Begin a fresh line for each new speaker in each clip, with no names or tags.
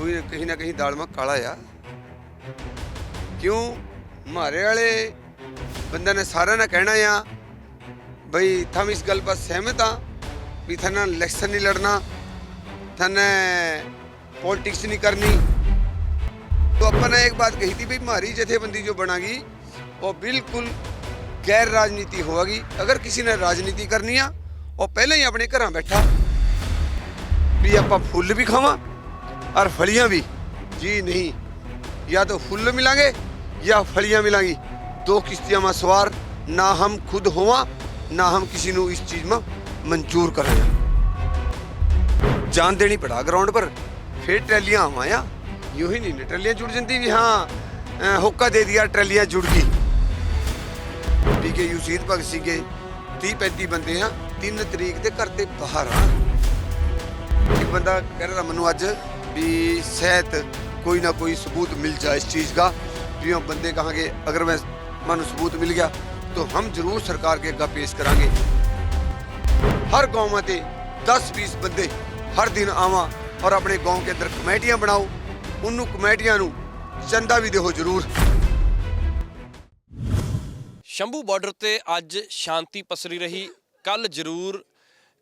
ਕੋਈ ਕਿਸੇ ਨਾ ਕਿਸੇ ਦਾਲ ਮਾ ਕਾਲਾ ਆ ਕਿਉਂ ਮਾਰੇ ਵਾਲੇ ਬੰਦੇ ਨੇ ਸਾਰਿਆਂ ਨੇ ਕਹਿਣਾ ਆ ਬਈ ਥਮ ਇਸ ਗੱਲ ਪਰ ਸਹਿਮਤ ਆ ਵੀ ਥਾਂ ਇਲੈਕਸ਼ਨ ਨਹੀਂ ਲੜਨਾ ਥਾਨੇ ਪੋਲਿਟਿक्स नहीं करनी तो अपन ने एक बात कही थी भाई हमारी जथेबंदी जो बनेगी वो बिल्कुल गैर राजनीति होगी अगर किसी ने राजनीति करनी है और पहले ही अपने घर बैठा भी आप फुल भी खावा और ਫਲੀਆਂ ਵੀ। ਜੀ ਨਹੀਂ। ਜਾਂ ਤਾਂ ਫੁੱਲ ਮਿਲਾਂਗੇ ਜਾਂ ਫਲੀਆਂ ਮਿਲਾਂਗੀ। ਦੋ ਕਿਸ਼ਤੀਆਂ में सवार ना हम खुद होवा ना हम किसी ਨੂੰ ਇਸ ਚੀਜ਼ ਮਾ ਮਨਜ਼ੂਰ ਕਰਾਂਗੇ। ਜਾਨ ਦੇਣੀ ਪੜਾ ਗਰਾਊਂਡ ਪਰ, ਫੇਰ ਟਰੈਲੀਆਂ ਆਵਾਂ ਆ ਹੀ ਨਹੀਂ ਟਰੈਲੀਆਂ ਜੁੜ ਜਾਂਦੀ ਵੀ ਹਾਂ ਹੋਕਾ ਦੇ ਦਿਆ ਟਰੈਲੀਆਂ ਜੁੜ ਗਈ। ਪੀਕੇ ਯੂ ਸੀਤ ਭਗਤ ਸੀਗੇ ਦੇ 30 35 ਬੰਦੇ ਆ 3 ਤਰੀਕ ਦੇ ਘਰ ਤੇ ਬਾਹਰ ਆ। ਇੱਕ ਬੰਦਾ ਕਹਿ ਰਿਹਾ ਮੈਨੂੰ ਅੱਜ भी सेहत कोई ना कोई सबूत मिल जाए इस चीज़ का जी हम बंदे कहेंगे अगर मैं मानो सबूत मिल गया तो हम जरूर सरकार के अगर पेश करांगे ਹਰ ਗਾਵਾਂ ਤੇ 10-20 ਬੰਦੇ ਹਰ ਦਿਨ ਆਵਾਂ ਔਰ ਆਪਣੇ ਗਾਉਂ ਕੇ ਅੰਦਰ ਕਮੇਟੀਆਂ ਬਣਾਓ, ਉਹਨੂੰ ਕਮੇਟੀਆਂ ਨੂੰ ਚੰਦਾ ਵੀ ਦਿਓ ਜ਼ਰੂਰ।
ਸ਼ੰਭੂ ਬਾਰਡਰ ਤੇ ਅੱਜ ਸ਼ਾਂਤੀ ਪਸਰੀ ਰਹੀ ਕੱਲ ਜ਼ਰੂਰ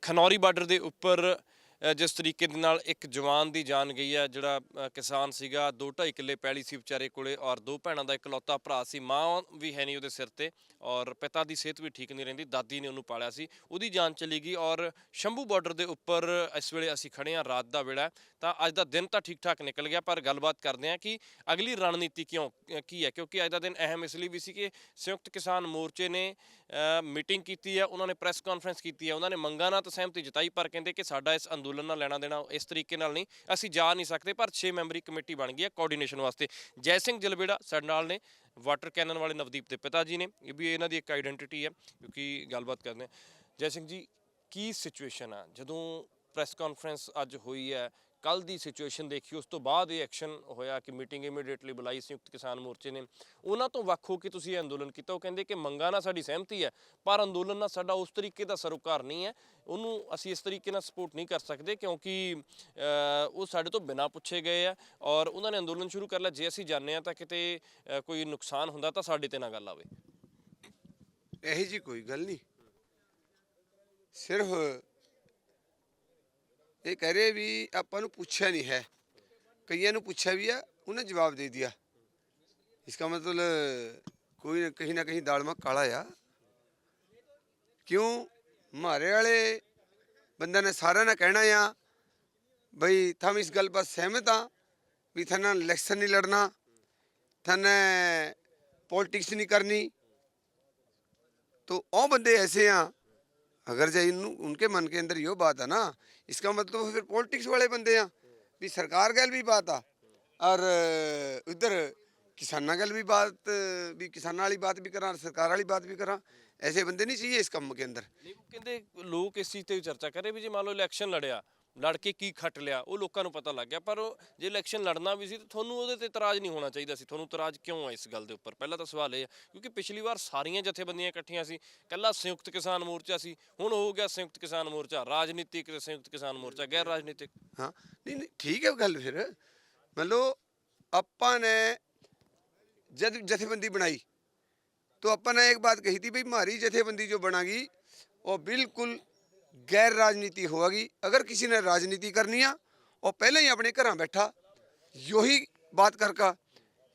ਖਨੌਰੀ ਬਾਰਡਰ ਦੇ ਉੱਪਰ ਜਿਸ ਤਰੀਕੇ ਦੇ ਨਾਲ ਇੱਕ ਜਵਾਨ ਦੀ ਜਾਨ ਗਈ ਹੈ, ਜਿਹੜਾ ਕਿਸਾਨ ਸੀਗਾ, ਦੋ ਢਾਈ ਕਿੱਲੇ ਪੈਲੀ ਸੀ ਵਿਚਾਰੇ ਕੋਲੇ ਔਰ ਦੋ ਭੈਣਾਂ ਦਾ ਇਕਲੌਤਾ ਭਰਾ ਸੀ, ਮਾਂ ਵੀ ਹੈ ਨਹੀਂ ਉਹਦੇ ਸਿਰ ਤੇ ਔਰ ਪਿਤਾ ਦੀ ਸਿਹਤ ਵੀ ਠੀਕ ਨਹੀਂ ਰਹਿੰਦੀ, ਦਾਦੀ ਨੇ ਉਹਨੂੰ ਪਾਲਿਆ ਸੀ, ਉਹਦੀ ਜਾਨ ਚਲੀ ਗਈ ਔਰ ਸ਼ੰਭੂ ਬਾਰਡਰ ਦੇ ਉੱਪਰ ਇਸ ਵੇਲੇ ਅਸੀਂ ਖੜੇ ਹਾਂ ਰਾਤ ਦਾ ਵੇਲਾ ਤਾਂ ਅੱਜ ਦਾ ਦਿਨ ਤਾਂ ਠੀਕ ਠਾਕ ਨਿਕਲ ਗਿਆ, ਪਰ ਗੱਲਬਾਤ ਕਰਦੇ ਹਾਂ ਕਿ ਅਗਲੀ ਰਣਨੀਤੀ ਕਿਉਂ ਕੀ ਹੈ, ਕਿਉਂਕਿ ਅੱਜ ਦਾ ਦਿਨ ਅਹਿਮ ਇਸ ਲਈ ਵੀ ਸੀ ਕਿ ਸੰਯੁਕਤ ਕਿਸਾਨ ਮੋਰਚੇ ਨੇ ਮੀਟਿੰਗ ਕੀਤੀ ਹੈ, ਉਹਨਾਂ ਨੇ ਪ੍ਰੈਸ ਕਾਨਫਰੰਸ ਕੀਤੀ ਹੈ, ਉਹਨਾਂ ਨੇ ਮੰਗਾਂ ਨਾਲ ਤਾਂ ਸਹਿਮਤੀ ਜਤਾਈ, ਪਰ ਕਹਿੰਦੇ ਕਿ ਸਾਡਾ ਇਸ ਅੰਦੋਲਨ ਅੰਦੋਲਨ ਨਾਲ ਲੈਣਾ ਦੇਣਾ ਇਸ ਤਰੀਕੇ ਨਾਲ ਨਹੀਂ, ਅਸੀਂ ਜਾ ਨਹੀਂ ਸਕਦੇ, ਪਰ 6 ਮੈਂਬਰੀ ਕਮੇਟੀ ਬਣ ਗਈ ਹੈ ਕੋਆਰਡੀਨੇਸ਼ਨ ਵਾਸਤੇ। ਜੈ ਸਿੰਘ ਜਲਬੇੜਾ ਸਾਡੇ ਨਾਲ ਨੇ ਵਾਟਰ ਕੈਨਨ ਵਾਲੇ ਨਵਦੀਪ ਦੇ ਪਿਤਾ ਜੀ ਨੇ, ਇਹ ਵੀ ਇਹਨਾਂ ਦੀ ਇੱਕ ਆਈਡੈਂਟੀਟੀ ਹੈ, ਕਿਉਂਕਿ ਗੱਲਬਾਤ ਕਰਦੇ ਹਾਂ। ਜੈ ਸਿੰਘ ਜੀ, ਕੀ ਸਿਚੁਏਸ਼ਨ ਆ? ਜਦੋਂ ਪ੍ਰੈਸ ਕਾਨਫਰੰਸ ਅੱਜ ਹੋਈ ਹੈ ਕੱਲ ਦੀ ਸਿਚੁਏਸ਼ਨ ਦੇਖੀ, ਉਸ ਤੋਂ ਬਾਅਦ ਇਹ ਐਕਸ਼ਨ ਹੋਇਆ ਕਿ ਮੀਟਿੰਗ ਇਮੀਡੀਏਟਲੀ ਬੁਲਾਈ ਸੰਯੁਕਤ ਕਿਸਾਨ ਮੋਰਚੇ ਨੇ। ਉਹਨਾਂ ਤੋਂ ਵੱਖ ਹੋ ਕੇ ਤੁਸੀਂ ਇਹ ਅੰਦੋਲਨ ਕੀਤਾ। ਉਹ ਕਹਿੰਦੇ ਕਿ ਮੰਗਾਂ ਨਾਲ ਸਾਡੀ ਸਹਿਮਤੀ ਹੈ, ਪਰ ਅੰਦੋਲਨ ਨਾਲ ਸਾਡਾ ਉਸ ਤਰੀਕੇ ਦਾ ਸਰੋਕਾਰ ਨਹੀਂ ਹੈ। ਉਹਨੂੰ ਅਸੀਂ ਇਸ ਤਰੀਕੇ ਨਾਲ ਸਪੋਰਟ ਨਹੀਂ ਕਰ ਸਕਦੇ ਕਿਉਂਕਿ ਉਹ ਸਾਡੇ ਤੋਂ ਬਿਨਾਂ ਪੁੱਛੇ ਗਏ ਆ ਔਰ ਉਹਨਾਂ ਨੇ ਅੰਦੋਲਨ ਸ਼ੁਰੂ ਕਰ ਲਿਆ। ਜੇ ਅਸੀਂ ਜਾਣਦੇ ਆ ਤਾਂ ਕਿਤੇ ਕੋਈ ਨੁਕਸਾਨ ਹੁੰਦਾ ਤਾਂ ਸਾਡੇ ਤੇ ਨਾ ਗੱਲ ਆਵੇ।
ਇਹੋ ਜੀ ਕੋਈ ਗੱਲ ਨਹੀਂ। ਸਿਰਫ ਇਹ ਕਹਿ ਰਹੇ ਵੀ ਆਪਾਂ ਨੂੰ ਪੁੱਛਿਆ ਨਹੀਂ ਹੈ ਕਈਆਂ ਨੂੰ ਪੁੱਛਿਆ ਵੀ ਆ ਉਹਨੇ ਜਵਾਬ ਦੇ ਦਿਆ इसका मतलब कोई ना कहीं ना कहीं दाल में काला आ क्यों हमारे वाले बंदा ने सारा ने कहना या भाई थम इस गल पर सहमत हाँ भी थाना इलेक्शन नहीं लड़ना थाने पॉलिटिक्स नहीं करनी तो ओ बंदे ऐसे हाँ अगर जो इन उनके मन के अंदर यो बात है ना इसका मतलब फिर पॉलिटिक्स वाले बंदे हैं भी सरकार गैल भी बात आ और इधर किसाना गैल भी बात भी किसाना वाली बात भी करा सरकार वाली बात भी करा ऐसे बंदे नहीं चाहिए इस काम के अंदर
ਨਹੀਂ ਉਹ ਕਹਿੰਦੇ ਲੋਕ ਇਸ ਚੀਜ਼ ਤੇ ਵੀ ਚਰਚਾ ਕਰ ਰਹੇ ਵੀ ਜੇ ਮੰਨ ਲਓ ਇਲੈਕਸ਼ਨ ਲੜਿਆ ਲੜ ਕੇ ਕੀ ਖੱਟ ਲਿਆ ਉਹ ਲੋਕਾਂ ਨੂੰ ਪਤਾ ਲੱਗ ਗਿਆ ਪਰ ਉਹ ਜੇ ਇਲੈਕਸ਼ਨ ਲੜਨਾ ਵੀ ਸੀ ਤਾਂ ਤੁਹਾਨੂੰ ਉਹਦੇ ਤੇ ਇਤਰਾਜ਼ ਨਹੀਂ ਹੋਣਾ ਚਾਹੀਦਾ ਸੀ ਤੁਹਾਨੂੰ ਇਤਰਾਜ਼ ਕਿਉਂ ਆ ਇਸ ਗੱਲ ਦੇ ਉੱਪਰ ਪਹਿਲਾ ਤਾਂ ਸਵਾਲ ਇਹ ਹੈ ਕਿਉਂਕਿ ਪਿਛਲੀ ਵਾਰ ਸਾਰੀਆਂ ਜਥੇਬੰਦੀਆਂ ਇਕੱਠੀਆਂ ਸੀ ਕੱਲਾ ਸੰਯੁਕਤ ਕਿਸਾਨ ਮੋਰਚਾ ਸੀ ਹੁਣ ਹੋ ਗਿਆ ਸੰਯੁਕਤ ਕਿਸਾਨ ਮੋਰਚਾ ਰਾਜਨੀਤਿਕ ਤੇ ਸੰਯੁਕਤ ਕਿਸਾਨ ਮੋਰਚਾ ਗੈਰ ਰਾਜਨੀਤਿਕ
हाँ नहीं नहीं ठीक है गल फिर मतलब ਆਪਾਂ ਨੇ जब जथेबंदी बनाई तो अपन ने एक बात कही थी भाई हमारी जथेबंदी जो बनागी वो बिल्कुल गैर राजनीति होगी। अगर किसी ने राजनीति करनी है वो पहले ही अपने घर बैठा, यो ही बात करका,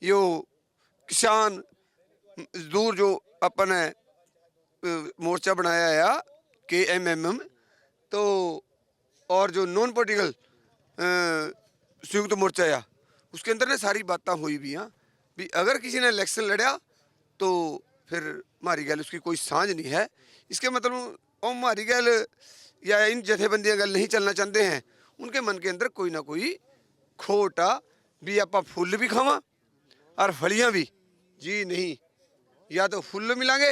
यो किसान मजदूर जो अपन मोर्चा बनाया है के एम एम एम तो और जो नॉन पोलिटिकल संयुक्त मोर्चा है, उसके अंदर ने सारी बातें हुई भी हैं। भी अगर किसी ने इलेक्शन लड़ा तो फिर हमारी गल, उसकी कोई साझ नहीं है। इसके मतलब और हमारी गल या इन जथेबंदियाँ गल नहीं चलना चाहते हैं उनके मन के अंदर कोई ना कोई खोटा भी आप फुल भी खावा और फलियाँ भी जी नहीं या तो फुल मिलेंगे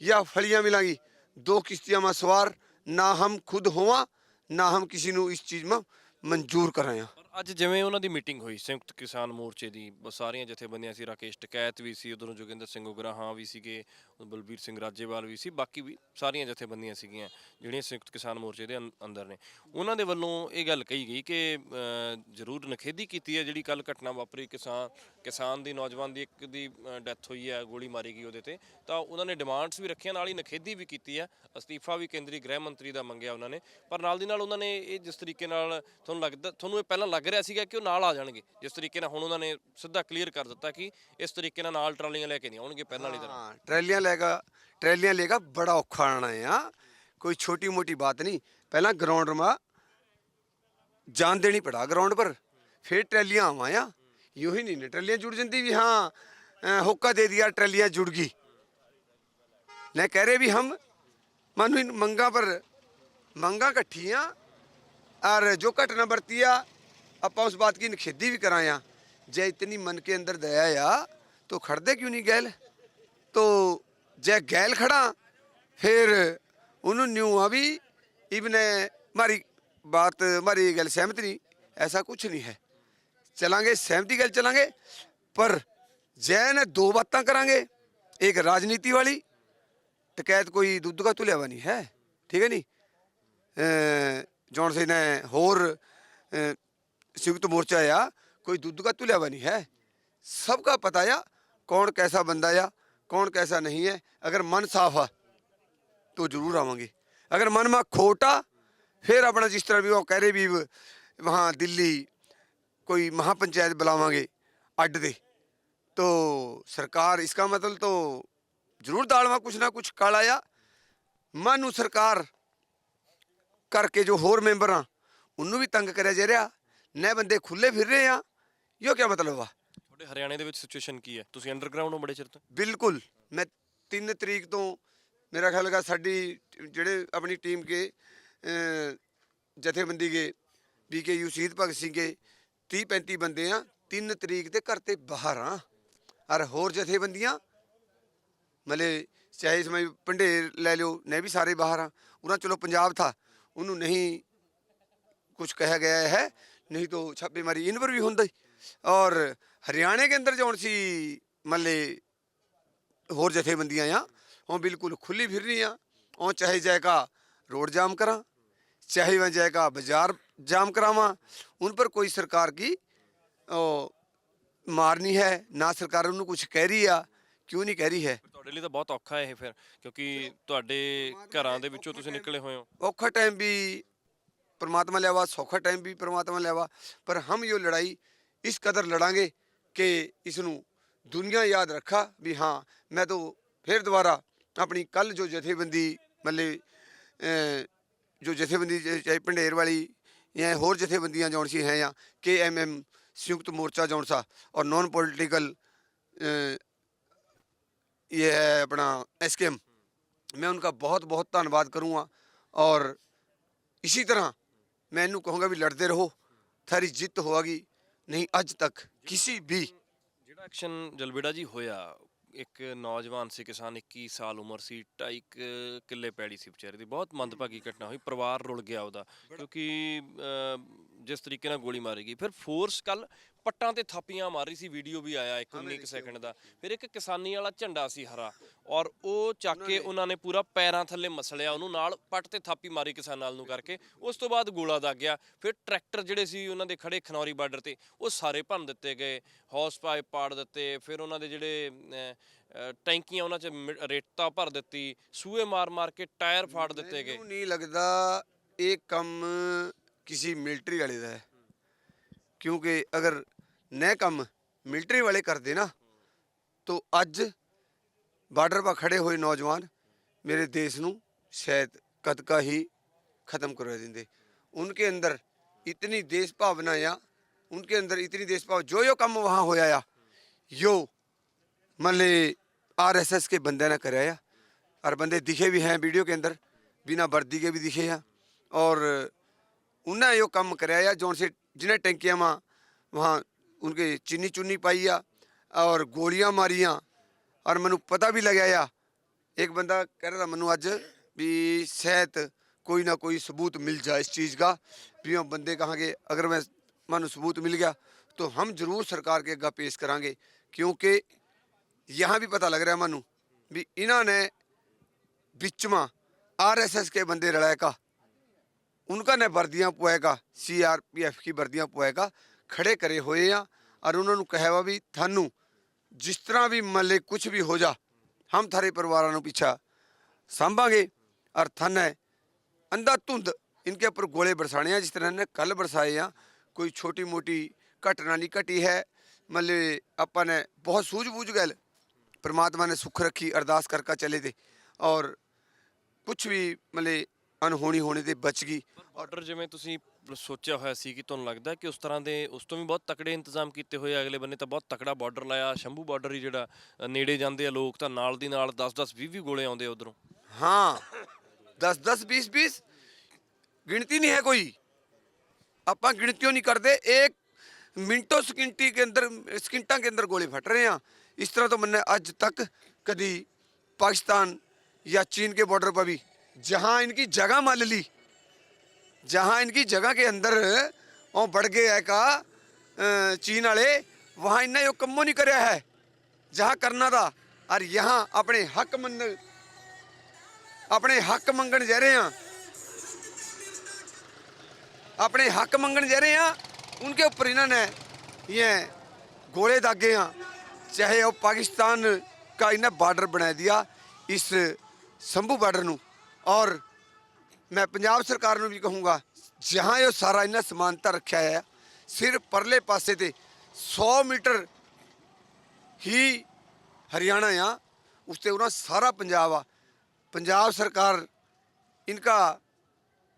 या फलियाँ मिलेंगी दो किश्तियाँ में सवार ना हम खुद होवा ना हम किसी को इस चीज़ में मंजूर कराया
ਅੱਜ ਜਿਵੇਂ ਉਹਨਾਂ ਦੀ ਮੀਟਿੰਗ ਹੋਈ ਸੰਯੁਕਤ ਕਿਸਾਨ ਮੋਰਚੇ ਦੀ ਬ- ਸਾਰੀਆਂ ਜਥੇਬੰਦੀਆਂ ਸੀ ਰਾਕੇਸ਼ ਟਕੈਤ ਵੀ ਸੀ ਉਧਰੋਂ ਜੋਗਿੰਦਰ ਸਿੰਘ ਉਗਰਾਹਾਂ ਵੀ ਸੀਗੇ ਬਲਬੀਰ ਸਿੰਘ ਰਾਜੇਵਾਲ ਵੀ ਸੀ ਬਾਕੀ ਵੀ ਸਾਰੀਆਂ ਜਥੇਬੰਦੀਆਂ ਸੀਗੀਆਂ ਜਿਹੜੀਆਂ ਸੰਯੁਕਤ ਕਿਸਾਨ ਮੋਰਚੇ ਦੇ ਅੰ ਅੰਦਰ ਨੇ। ਉਹਨਾਂ ਦੇ ਵੱਲੋਂ ਇਹ ਗੱਲ ਕਹੀ ਗਈ ਕਿ ਅ, ਜ਼ਰੂਰ ਨਖੇਦੀ ਕੀਤੀ ਹੈ ਜਿਹੜੀ ਕੱਲ ਘਟਨਾ ਵਾਪਰੀ ਕਿਸਾਨ ਕਿਸਾਨ ਦੀ ਨੌਜਵਾਨ ਦੀ ਇੱਕ ਦੀ ਡੈਥ ਹੋਈ ਹੈ ਗੋਲੀ ਮਾਰੀ ਗਈ ਉਹਦੇ ਤੇ ਤਾਂ ਉਹਨਾਂ ਨੇ ਡਿਮਾਂਡਸ ਵੀ ਰੱਖੀਆਂ ਨਾਲ ਹੀ ਨਖੇਦੀ ਵੀ ਕੀਤੀ ਹੈ ਅਸਤੀਫਾ ਵੀ ਕੇਂਦਰੀ ਗ੍ਰਹਿ ਮੰਤਰੀ ਦਾ ਮੰਗਿਆ ਉਹਨਾਂ ਨੇ ਪਰ ਨਾਲ ਦੀ ਨਾਲ ਉਹਨਾਂ ਨੇ ਇਹ ਜਿਸ ਤਰੀਕੇ ਨਾਲ ਤੁਹਾਨੂੰ ਲੱਗਦਾ ਤੁਹਾਨੂੰ ਇਹ ਪਹਿਲਾਂ ਲੱਗ ਰਿਹਾ ਸੀਗਾ ਕਿ ਉਹ ਨਾਲ ਆ ਜਾਣਗੇ ਜਿਸ ਤਰੀਕੇ ਨਾਲ ਹੁਣ ਉਹਨਾਂ ਨੇ ਸਿੱਧਾ ਕਲੀਅਰ ਕਰ ਦਿੱਤਾ ਕਿ ਇਸ ਤਰੀਕੇ ਨਾਲ ਨਾਲ ਟਰਾਲੀਆਂ ਲੈ ਕੇ ਨਹੀਂ ਆਉਣਗੇ ਪਹਿਲਾਂ ਵਾਲੀ ਤਰ੍ਹਾਂ
हाँ ट्रैलियां लेगा ट्रैलियां लेगा बड़ा औखा आना है हाँ कोई छोटी मोटी बात नहीं पहला ग्राउंड में जान देनी पड़ा ग्राउंड पर फिर ट्रैलियां आवाया यूं ही नहीं ने ट्रैलियां जुड़ जाती भी हाँ अ, होका दे दिया ट्रैलियां जुड़ गई न कह रहे भी हम मानो इन मंगा पर मंगा कट्ठियां और जो घटना बरती आ ਆਪਾਂ ਉਸ ਬਾਤ की निखेधी भी कराया जे इतनी मन के अंदर दया आ तो खड़दे क्यों नहीं गैल तो जे गैल खड़ा फिर ਉਹਨੂੰ ਨਿਊ ਆ ਵੀ ਇਬਨ ਮਾਰੀ ਬਾਤ ਮਾਰੀ ਗੱਲ ਸਹਿਮਤ ਨਹੀਂ ਐਸਾ ਕੁਝ ਨਹੀਂ ਹੈ ਚਲਾਂਗੇ ਸਹਿਮਤੀ ਗੱਲ ਚਲਾਂਗੇ ਪਰ ਜੈ ਨੇ ਦੋ ਬਾਤਾਂ ਕਰਾਂਗੇ ਇੱਕ ਰਾਜਨੀਤੀ ਵਾਲੀ ਟਕੈਤ ਕੋਈ ਦੁੱਧ ਦਾ ਤੁਲਿਆ ਵਾ ਨਹੀਂ ਹੈ ਠੀਕ ਹੈ ਨਹੀਂ ਅ, ਜੌਨ ਸੇ ਨੇ ਹੋਰ ਅ, संयुक्त मोर्चा या कोई दूध का तुलिया नहीं है सबका पता या कौन कैसा बंदा या कौन कैसा नहीं है अगर मन साफ है तो जरूर आवांगे अगर मन में खोटा फिर अपना जिस तरह भी वो कह रहे भी वहाँ दिल्ली कोई महापंचायत बुलावांगे अड्ड दे तो सरकार इसका मतलब तो जरूर दाल में कुछ ना कुछ काला या मानू सरकार ਕਰਕੇ ਜੋ ਹੋਰ ਮੈਂਬਰ ਆ ਉਹਨੂੰ ਵੀ ਤੰਗ ਕਰਿਆ ਜਾ ਰਿਹਾ ਨੈ ਬੰਦੇ ਖੁੱਲੇ ਫਿਰ ਰਹੇ ਆ। ਇਹ ਕੀ ਮਤਲਬ ਆ?
ਤੁਹਾਡੇ ਹਰਿਆਣੇ ਦੇ ਵਿੱਚ ਸਿਚੁਏਸ਼ਨ ਕੀ ਹੈ? ਤੁਸੀਂ ਅੰਡਰਗਰਾਉਂਡ ਹੋ ਬੜੇ ਚਿਰ ਤੋਂ?
ਬਿਲਕੁਲ। ਮੈਂ 3 ਤਰੀਕ ਤੋਂ ਮੇਰਾ ਖਿਆਲ ਹੈਗਾ ਸਾਡੀ ਜਿਹੜੇ ਆਪਣੀ ਟੀਮ ਕੇ ਜਥੇਬੰਦੀ ਕੇ ਬੀਕੇਯੂ ਸ਼ਹੀਦ ਭਗਤ ਸਿੰਘ ਕੇ 30 35 ਬੰਦੇ ਆ 3 ਤਰੀਕ ਤੇ ਘਰ ਤੇ ਬਾਹਰ ਆ। ਔਰ ਹੋਰ ਜਥੇਬੰਦੀਆਂ ਮਲੇ ਚਾਹੇ ਸਮੇਂ ਪੰਡੇਰ ਲੈ ਲਿਓ ਨਹੀਂ ਵੀ ਸਾਰੇ ਬਾਹਰ ਆ। ਉਹਨਾਂ ਚਲੋ ਪੰਜਾਬ ਥਾ ਉਹਨੂੰ ਨਹੀਂ ਕੁਝ ਕਿਹਾ ਗਿਆ ਹੈ। नहीं तो छापेमारी इन पर भी होंगी और हरियाणा के अंदर जौन सी मल्ले होर जथेबंदियां आ वो बिल्कुल खुली फिर रही हैं वो चाहे जाएगा रोड जाम करा चाहे वह जाएगा बाजार जाम करावा उन पर कोई सरकार की ओ, मार नहीं है ना सरकार उन्होंने कुछ कह रही है क्यों नहीं कह रही है
ਤੁਹਾਡੇ ਲਈ ਤਾਂ ਬਹੁਤ ਔਖਾ ਹੈ ਇਹ ਫਿਰ ਕਿਉਂਕਿ ਤੁਹਾਡੇ ਘਰਾਂ ਦੇ ਵਿੱਚੋਂ ਤੁਸੀਂ ਨਿਕਲੇ ਹੋਏ ਹੋ
औखा टाइम भी परमात्मा लिया हुआ सौखा टाइम भी परमात्मा लिया हुआ पर हम ये लड़ाई इस कदर लड़ांगे कि इसनू दुनिया याद रखा भी हाँ मैं तो फिर दोबारा अपनी कल जो जथेबंदी मतलब जो जथेबंदी च- चाहे भंडेर वाली या होर जथेबंदियां जौन सी हैं या के एम एम संयुक्त मोर्चा जौन सा और नॉन पॉलिटिकल ये है अपना एस के एम मैं उनका बहुत बहुत धन्यवाद करूँगा और इसी तरह मैं इनू कहूँगा भी लड़ते रहो थारी जित होगी नहीं ਅੱਜ ਤੱਕ किसी भी
ਜਿਹੜਾ ਐਕਸ਼ਨ ਜਲਬੇੜਾ ਜੀ ਹੋਇਆ ਇੱਕ ਨੌਜਵਾਨ ਸੀ ਕਿਸਾਨ 21 ਸਾਲ ਉਮਰ ਸੀ 2.5 ਕਿੱਲੇ ਪੈੜੀ ਸੀ ਵਿਚਾਰੇ ਦੀ ਬਹੁਤ ਮੰਦਭਾਗੀ ਘਟਨਾ ਹੋਈ ਪਰਿਵਾਰ ਰੁਲ ਗਿਆ ਉਹਦਾ ਕਿਉਂਕਿ ਅਹ, ਜਿਸ ਤਰੀਕੇ ਨਾਲ ਗੋਲੀ ਮਾਰੀ ਗਈ। ਫਿਰ ਫੋਰਸ ਕੱਲ ਪੱਟਾਂ ਤੇ ਥਾਪੀਆਂ ਮਾਰੀ ਸੀ ਵੀਡੀਓ ਵੀ ਆਇਆ ਇੱਕ 19 ਸੈਕਿੰਡ ਦਾ। ਫਿਰ ਇੱਕ ਕਿਸਾਨੀ ਵਾਲਾ ਝੰਡਾ ਸੀ ਹਰਾ ਔਰ ਉਹ ਚੱਕ ਕੇ ਉਹਨਾਂ ਨੇ ਪੂਰਾ ਪੈਰਾਂ ਥੱਲੇ ਮਸਲਿਆ ਉਹਨੂੰ ਨਾਲ ਪੱਟ ਤੇ ਥਾਪੀ ਮਾਰੀ ਕਿਸਾਨਾਂ ਨੂੰ ਕਰਕੇ। ਉਸ ਤੋਂ ਬਾਅਦ ਗੋਲਾ ਲੱਗ ਗਿਆ। ਫਿਰ ਟਰੈਕਟਰ ਜਿਹੜੇ ਸੀ ਉਹਨਾਂ ਦੇ ਖੜੇ ਖਨੌਰੀ ਬਾਰਡਰ ਤੇ ਉਹ ਸਾਰੇ ਭੰਨ ਦਿੱਤੇ ਗਏ। ਹੌਸ ਪਾਈਪ ਪਾੜ ਦਿੱਤੇ। ਫਿਰ ਉਹਨਾਂ ਦੇ ਜਿਹੜੇ ਟੈਂਕੀਆਂ ਉਹਨਾਂ 'ਚ ਰੇਤਾ ਭਰ ਦਿੱਤੀ। ਸੂਏ ਮਾਰ ਮਾਰ ਕੇ ਟਾਇਰ ਫਾੜ ਦਿੱਤੇ ਗਏ।
ਮੈਨੂੰ ਨਹੀਂ ਲੱਗਦਾ ਇਹ ਕੰਮ ਕਿਸੇ ਮਿਲਟਰੀ ਵਾਲੇ ਦਾ ਹੈ ਕਿਉਂਕਿ ਅਗਰ ਨਹਿ ਕੰਮ ਮਿਲਟਰੀ ਵਾਲੇ ਕਰਦੇ ਨਾ तो ਅੱਜ ਬਾਰਡਰ 'ਪਾ ਖੜੇ ਹੋਏ ਨੌਜਵਾਨ ਮੇਰੇ ਦੇਸ਼ ਨੂੰ शायद कद का ही खत्म करवा देंगे उनके अंदर इतनी देश भावना या उनके अंदर इतनी देश भाव जो जो काम वहाँ होया या यो मान ले आरएसएस के बंदे ने कराया और बंदे दिखे भी हैं वीडियो के अंदर बिना वर्दी के भी दिखे हैं और उन्हें यो काम कराया जो से जिन्हें टंकियाँ वहाँ वहाँ उनके चीनी चुन्नी पाई आ और गोलियां मारियां और मैनू पता भी लगा या एक बंदा कह रहा था मैनू अज भी शायद कोई ना कोई सबूत मिल जाए इस चीज़ का भी हम बंदे कहाँ के अगर मैं मानो सबूत मिल गया तो हम जरूर सरकार के अग्गा पेश करांगे क्योंकि यहाँ भी पता लग रहा है मानू भी इन्होंने बिचमा आरएसएस के बंदे रलाएगा उनका ने वर्दियां पुआएगा सीआरपीएफ की वर्दियां पुआएगा खड़े करे हुए ਆ ਔਰ ਉਹਨਾਂ ਨੂੰ ਕਹਿਆ ਵਾ ਵੀ ਤੁਹਾਨੂੰ ਜਿਸ ਤਰ੍ਹਾਂ ਵੀ ਮੱਲੇ ਕੁਝ ਵੀ ਹੋ ਜਾ ਹਮ ਥਾਰੇ ਪਰਿਵਾਰਾਂ ਨੂੰ ਪਿੱਛਾ ਸੰਭਾਂਗੇ ਔਰ ਥਨ ਹੈ ਅੰਧਾ ਧੁੰਦ ਇਨਕੇ ਉੱਪਰ ਗੋਲੇ ਬਰਸਾਣੇ ਆ ਜਿਸ ਤਰ੍ਹਾਂ ਨੇ ਕੱਲ ਬਰਸਾਏ ਆ ਕੋਈ ਛੋਟੀ ਮੋਟੀ ਘਟਨਾ ਨਹੀਂ ਘਟੀ ਹੈ ਮੱਲੇ ਆਪਾਂ ਨੇ ਬਹੁਤ ਸੂਝ-ਬੂਝ ਗਏ ਪ੍ਰਮਾਤਮਾ ਨੇ ਸੁੱਖ ਰੱਖੀ ਅਰਦਾਸ ਕਰਕਾ ਚਲੇ ਤੇ ਔਰ ਕੁਝ ਵੀ ਮੱਲੇ ਅਨਹੋਣੀ ਹੋਣੇ ਤੇ ਬਚ ਗਈ
ਬਾਰਡਰ ਜਿਵੇਂ ਤੁਸੀਂ ਸੋਚਿਆ ਹੋਇਆ ਸੀ ਕਿ ਤੁਹਾਨੂੰ ਲੱਗਦਾ ਕਿ ਉਸ ਤਰ੍ਹਾਂ ਦੇ ਉਸ ਤੋਂ ਵੀ ਬਹੁਤ ਤਕੜੇ ਇੰਤਜ਼ਾਮ ਕੀਤੇ ਹੋਏ ਆ ਅਗਲੇ ਬੰਨੇ ਤਾਂ ਬਹੁਤ ਤਕੜਾ ਬਾਰਡਰ ਲਾਇਆ ਸ਼ੰਭੂ ਬਾਰਡਰ ਹੀ ਜਿਹੜਾ ਅ, ਨੇੜੇ ਜਾਂਦੇ ਆ ਲੋਕ ਤਾਂ ਨਾਲ ਦੀ ਨਾਲ 10-10 20-20 ਗੋਲੇ ਆਉਂਦੇ ਆ ਉਧਰੋਂ
हाँ दस दस बीस बीस गिनती नहीं है कोई ਆਪਾਂ ਗਿਣਤੀਓ ਨਹੀਂ ਕਰਦੇ ਇੱਕ ਮਿੰਟੋ ਸਕਿੰਟੀ के अंदर ਸਕਿੰਟਾਂ के अंदर गोले फट रहे हैं इस तरह तो मैंने आज तक कभी पाकिस्तान या चीन के बॉर्डर पर भी जहां इनकी जगह मान ली जहां इनकी जगह के अंदर ਉਹ बढ़ गए है का अ, चीन वाले वहां इन्हें यो कमो नहीं करया है जहां करना था और यहाँ अपने हक मन ਆਪਣੇ ਹੱਕ ਮੰਗਣ ਜਾ ਰਹੇ ਆ अपने हक मंगन जा रहे हैं उनके ऊपर इन्होंने ये गोले दागे हैं चाहे वो पाकिस्तान का इन्हें बॉर्डर बना दिया इस शंभू बॉर्डर ਨੂੰ ਔਰ ਮੈਂ ਪੰਜਾਬ ਸਰਕਾਰ ਨੂੰ ਵੀ ਕਹੂੰਗਾ ਜਹਾਂ ਇਹ ਸਾਰਾ ਇਹਨਾਂ ਸਮਾਨਤਾ ਰੱਖਿਆ ਹੈ ਸਿਰਫ ਪਰਲੇ ਪਾਸੇ ਤੇ 100 ਮੀਟਰ ਹੀ हरियाणा ਆ ਉਸ ਤੇ ਉਹਨਾਂ ਸਾਰਾ ਪੰਜਾਬ ਆ पंजाब सरकार इनका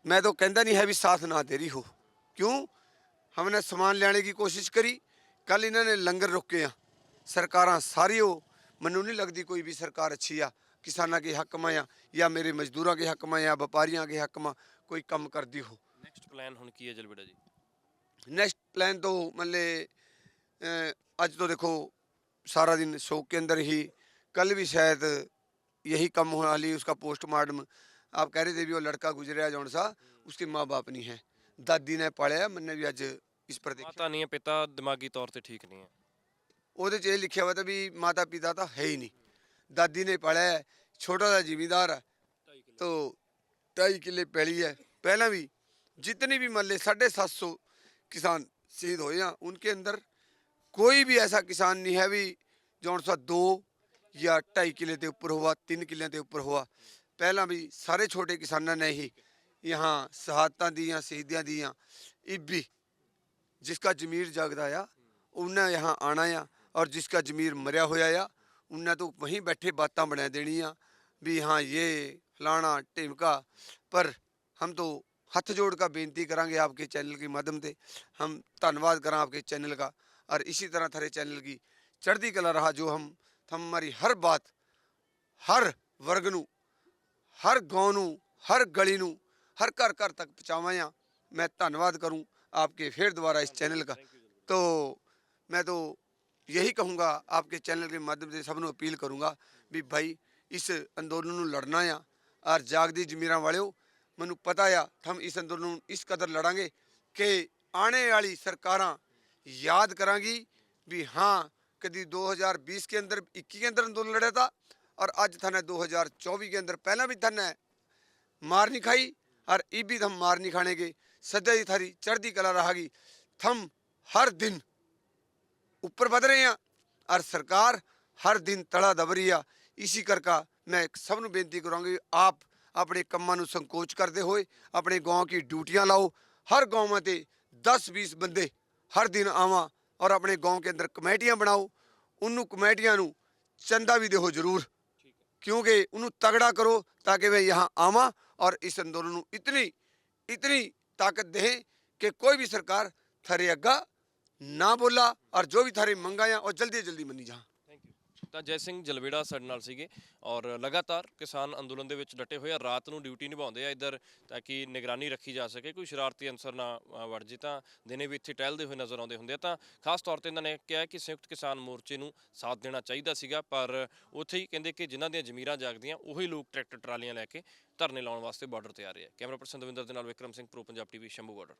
मैं तो कहता नहीं है भी साथ ना दे रही हो क्यों हमने सामान लेने की कोशिश करी कल इन्होंने लंगर रोके हैं सरकारां सारी हो ਮੈਨੂੰ नहीं लगती कोई भी सरकार अच्छी आ किसाना के हक में या, या मेरे मजदूरों के हक में या व्यापारियों के हक में कोई कम करती हो
ਨੈਕਸਟ ਪਲਾਨ ਹੁਣ ਕੀ ਹੈ ਜਲਬੇੜਾ ਜੀ
ਨੈਕਸਟ ਪਲਾन तो मतलब ਅੱਜ ਤੋਂ ਦੇਖੋ सारा दिन शोक के अंदर ही कल भी शायद यही कम होने वाली उसका पोस्टमार्टम आप कह रहे थे भी वो लड़का गुजरा जौन सा उसके माँ बाप नहीं है ਦਾਦੀ ਨੇ ਪਾਲਿਆ ਮੈਨੇ ਵੀ ਅੱਜ ਇਸ ਪਰ ਦੇਖਿਆ
ਮਾਤਾ ਨਹੀਂ ਹੈ ਪਿਤਾ ਦਿਮਾਗੀ ਤੌਰ ਤੇ ਠੀਕ ਨਹੀਂ ਹੈ
ਉਹਦੇ 'ਚ ਇਹ ਲਿਖਿਆ ਹੋਇਆ ਤਾਂ ਵੀ ਮਾਤਾ ਪਿਤਾ ਤਾਂ ਹੈ ਹੀ ਨਹੀਂ ਦਾਦੀ ਨੇ ਪਾਲਿਆ ਹੈ, ਛੋਟਾ ਦਾ ਜ਼ਿਮੀਂਦਾਰ ਹੈ तो ढाई किले पैली है पहला भी जितनी भी मल्ले साढ़े सात सौ किसान शहीद हुए हैं उनके अंदर कोई भी ऐसा किसान नहीं है भी जौन सा दो या ढाई किले के ऊपर हुआ तीन किले के ऊपर हुआ पहला भी सारे छोटे किसानों ने ही यहाँ शहादत दियाँ शहीदियाँ दियाँ इबी जिसका जमीर जागदा आ उन्हें यहाँ आना आ और जिसका जमीर मरिया होया आ उन्हें तो वहीं बैठे बातें बना देनियाँ भी हाँ ये फलाना टिमका पर हम तो हथ जोड़ का बेनती करा आपके चैनल के माध्यम से। हम धन्यवाद करा आपके चैनल का। और इसी तरह थारे चैनल की चढ़ती कला रहा जो हम हमारी हर बात हर वर्ग न हर गाँव न हर गली न हर घर घर तक पहुँचावा मैं धन्यवाद करूँ आपके फिर दोबारा इस चैनल का। तो मैं तो यही कहूँगा आपके चैनल के माध्यम से सबनों अपील करूँगा ਵੀ ਭਾਈ ਇਸ ਅੰਦੋਲਨ ਨੂੰ ਲੜਨਾ ਆ ਔਰ ਜਾਗਦੀ ਜ਼ਮੀਰਾਂ ਵਾਲਿਓ ਮੈਨੂੰ ਪਤਾ ਆ ਹਮ ਇਸ ਅੰਦੋਲਨ ਨੂੰ ਇਸ ਕਦਰ ਲੜਾਂਗੇ ਕਿ ਆਣੇ ਵਾਲੀ ਸਰਕਾਰਾਂ ਯਾਦ ਕਰਾਂਗੀ ਵੀ ਹਾਂ ਕਦੀ 2020 के अंदर 21 के अंदर आंदोलन लड़ा था और आज थाने 2024 के अंदर पहला भी थाने मार नहीं खाई और ई भी हम मार नहीं खाने के सदा ही थारी चढ़ती कला रहेगी थम हर दिन ऊपर बढ़ रहे हैं और सरकार हर दिन तड़ा दब रही है इसी करके मैं सब ਨੂੰ ਬੇਨਤੀ ਕਰਾਂਗੀ ਆਪ ਆਪਣੇ ਕੰਮਾਂ ਨੂੰ ਸੰਕੋਚ ਕਰਦੇ ਹੋਏ ਆਪਣੇ गांव की ड्यूटियां लाओ हर गांव में ते 10 20 ਬੰਦੇ ਹਰ ਦਿਨ ਆਵਾਂ ਔਰ ਆਪਣੇ गांव के अंदर ਕਮੇਟੀਆਂ ਬਣਾਓ ਉਹਨੂੰ ਕਮੇਟੀਆਂ ਨੂੰ ਚੰਦਾ ਵੀ ਦਿਓ ਜ਼ਰੂਰ क्योंकि उन्हें तगड़ा करो ताकि वे यहाँ आवा और इस आंदोलन ਨੂੰ इतनी इतनी ताकत दें कि कोई भी सरकार थारे अग्गा ਨਾ ਬੋਲਾ ਔਰ ਜੋ ਵੀ ਥਾਰੇ ਮੰਗਾ ਆ, ਉਹ ਜਲਦੀ ਜਲਦੀ
ਮੰਨੀ ਜਾ ਤਾਂ ਜੈ ਸਿੰਘ ਜਲਵੇੜਾ ਸਾਡੇ ਨਾਲ ਸੀਗੇ ਔਰ ਲਗਾਤਾਰ ਕਿਸਾਨ ਅੰਦੋਲਨ ਦੇ ਵਿੱਚ ਡਟੇ ਹੋਏ ਆ, ਰਾਤ ਨੂੰ ਡਿਊਟੀ ਨਿਭਾਉਂਦੇ ਆ ਇੱਧਰ ਤਾਂ ਕਿ ਨਿਗਰਾਨੀ ਰੱਖੀ ਜਾ ਸਕੇ, ਕੋਈ ਸ਼ਰਾਰਤੀ ਅਨਸਰ ਨਾ ਵੜ ਜੇ ਤਾਂ ਦਿਨੇ ਵੀ ਇੱਥੇ ਟਹਿਲਦੇ ਹੋਏ ਨਜ਼ਰ ਆਉਂਦੇ ਹੁੰਦੇ ਆ। ਤਾਂ ਖਾਸ ਤੌਰ ਤੇ ਇਹਨਾਂ ਨੇ ਕਿਹਾ ਕਿ ਸੰਯੁਕਤ ਕਿਸਾਨ ਮੋਰਚੇ ਨੂੰ ਸਾਥ ਦੇਣਾ ਚਾਹੀਦਾ ਸੀਗਾ, ਪਰ ਉੱਥੇ ਹੀ ਕਹਿੰਦੇ ਕਿ ਜਿਨ੍ਹਾਂ ਦੀਆਂ ਜ਼ਮੀਰਾਂ ਜਾਗਦੀਆਂ, ਉਹੀ ਲੋਕ ਟਰੈਕਟਰ ਟਰਾਲੀਆਂ ਲੈ ਕੇ ਧਰਨੇ ਲਾਉਣ ਵਾਸਤੇ ਬਾਰਡਰ ਤੇ ਆ ਰਹੇ ਆ। ਕੈਮਰਾ ਪਰਸਨ ਦਵਿੰਦਰ ਦੇ ਨਾਲ Vikram Singh, pro Punjab TV Shambhu border